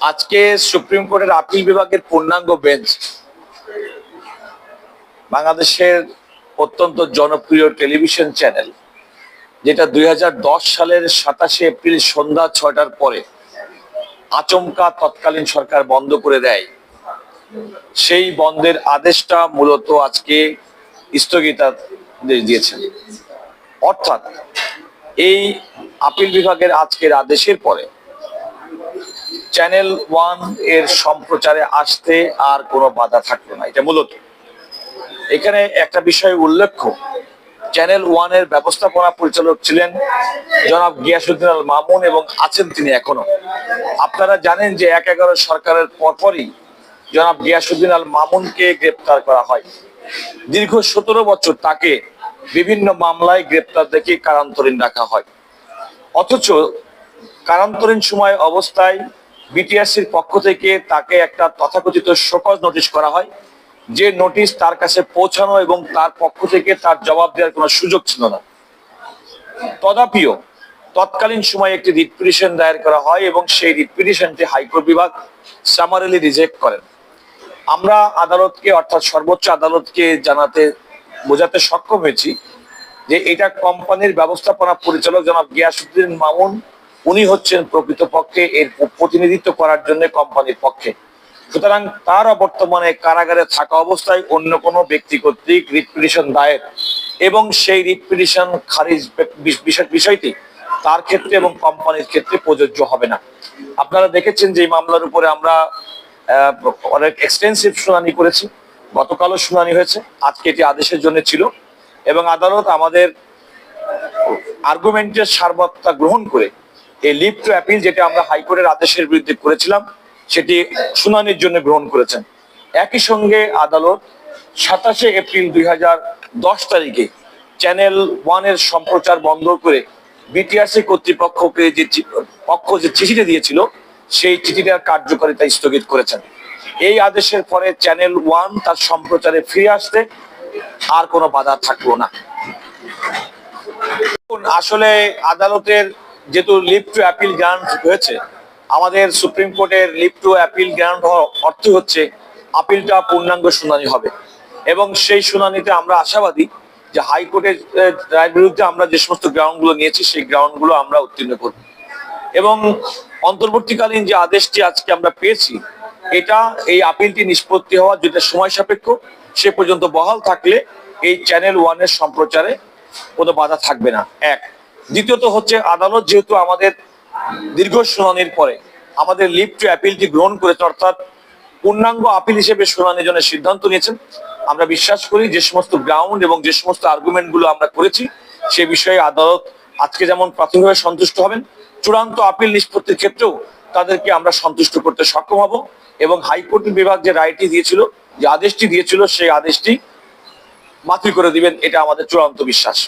আজকে সুপ্রিম কোর্টের আপিল বিভাগের পূর্ণাঙ্গ বেঞ্চ বাংলাদেশের অত্যন্ত জনপ্রিয় টেলিভিশন চ্যানেল, যেটা দুই হাজার দশ সালের সাতাশে এপ্রিল সন্ধ্যা ছয়টার পরে আচমকা তৎকালীন সরকার বন্ধ করে দেয়। সেই বন্ধের আদেশটা মূলত আজকে স্থগিতাদেশ দিয়েছেন অর্থাৎ এই আপিল বিভাগের আজকের আদেশের পরে চ্যানেল ওয়ানের সম্প্রচারে আসতে আর কোনো বাধা থাকল না, এটা মূলত। এখানে একটা বিষয় উল্লেখ্য চ্যানেল ওয়ানের ব্যবস্থাপনা পরিচালক ছিলেন জনাব গিয়াসুদ্দিন আল মামুন এবং আছেন তিনি এখনও। আপনারা জানেন যে এক এগারো সরকারের পরপরই জনাব গিয়াসুদ্দিন আল মামুনকে গ্রেপ্তার করা হয়। দীর্ঘ সতেরো বছর তাকে বিভিন্ন মামলায় গ্রেপ্তার দেখে কারান্তরীণ রাখা হয়। অথচ কারান্তরীণ সময় অবস্থায় বিটিআরসির পক্ষ থেকে তাকে একটা তথাকথিত শোকজ নোটিশ করা হয়। যে নোটিশ তার কাছে পৌঁছানো এবং তার পক্ষ থেকে তার জবাব দেওয়ার কোনো সুযোগ ছিল না। তদাপিও তৎকালীন সময়ে একটি রিট পিটিশন দায়ের করা হয় এবং সেই রিট পিটিশনটি হাইকোর্ট বিভাগ সামারেলি রিজেক্ট করেন। আমরা আদালতকে, অর্থাৎ সর্বোচ্চ আদালতকে জানাতে, বোঝাতে সক্ষম হয়েছি যে এটা কোম্পানির ব্যবস্থাপনা পরিচালক জনাব গিয়াসুদ্দিন মামুন উনি হচ্ছেন প্রকৃতপক্ষে এর প্রতিনিধিত্ব করার জন্য কোম্পানির পক্ষে। সুতরাং তার বর্তমানে কারাগারে থাকা অবস্থায় অন্য কোনো ব্যক্তি কর্তৃক রিট পিটিশন দায়ের এবং সেই রিট পিটিশন খারিজ বিষয়- বিষয়টি তার ক্ষেত্রে এবং কোম্পানির ক্ষেত্রে প্রযোজ্য হবে না। আপনারা দেখেছেন যে এই মামলার উপরে আমরা অনেক এক্সটেন্সিভ শুনানি করেছি, গতকালও শুনানি হয়েছে, আজকে এটি আদেশের জন্য ছিল এবং আদালত আমাদের আর্গুমেন্টের সারবত্তা গ্রহণ করে এই লিভ টু অ্যাপিল যেটা আমরা হাইকোর্টের আদেশের বিরুদ্ধে করেছিলাম, সেটি শুনানির জন্য গ্রহণ করেছেন। একই সঙ্গে আদালত সাতাশে এপ্রিল দুই দশ তারিখে চ্যানেল ওয়ানের সম্প্রচার বন্ধ করে বিটিআরসি কর্তৃপক্ষকে যে পক্ষ যে চিঠিটা দিয়েছিল, সেই চিঠিটার কার্যকারিতা স্থগিত করেছেন। এই আদেশের পরে চ্যানেল ওয়ান তার সম্প্রচারে ফিরে আসতে আর কোনো বাধা থাকল না। আসলে আদালতের যেহেতু লিভ টু অ্যাপিল গ্রান্ট হয়েছে, আমাদের সুপ্রিম কোর্টের লিভ টু অ্যাপিল গ্রান্ট অর্থ হচ্ছে আপিলটা পূর্ণাঙ্গ শুনানি হবে। এবং সেই শুনানিতে আমরা আশাবাদী যে হাইকোর্টের রায়ের বিরুদ্ধে আমরা যে সমস্ত গ্রাউন্ডগুলো নিয়েছি, সেই গ্রাউন্ডগুলো আমরা উত্তীর্ণ করব। এবং অন্তর্বর্তীকালীন যে আদেশটি আজকে আমরা পেয়েছি, এটা এই আপিলটি নিষ্পত্তি হওয়ার যেটা সময় সাপেক্ষ, সে পর্যন্ত বহাল থাকলে এই চ্যানেল ওয়ানের সম্প্রচারে কোনো বাধা থাকবে না। এক দ্বিতীয়ত হচ্ছে আদালত যেহেতু আমাদের দীর্ঘ শুনানির পরে আমাদের লিভ টু অ্যাপিলটি গ্রহণ করেছে, অর্থাৎ পূর্ণাঙ্গ আপিল হিসেবে শুনানির জন্য সিদ্ধান্ত নিয়েছেন। আমরা বিশ্বাস করি যে সমস্ত গ্রাউন্ড এবং যে সমস্ত আর্গুমেন্টগুলো আমরা করেছি, সে বিষয়ে আদালত আজকে যেমন প্রাথমিকভাবে সন্তুষ্ট হবেন, চূড়ান্ত আপিল নিষ্পত্তির ক্ষেত্রেও তাদেরকে আমরা সন্তুষ্ট করতে সক্ষম হব এবং হাইকোর্ট বিভাগ যে রায়টি দিয়েছিল, যে আদেশটি দিয়েছিল, সেই আদেশটি বাতিল করে দিবেন, এটা আমাদের চূড়ান্ত বিশ্বাস।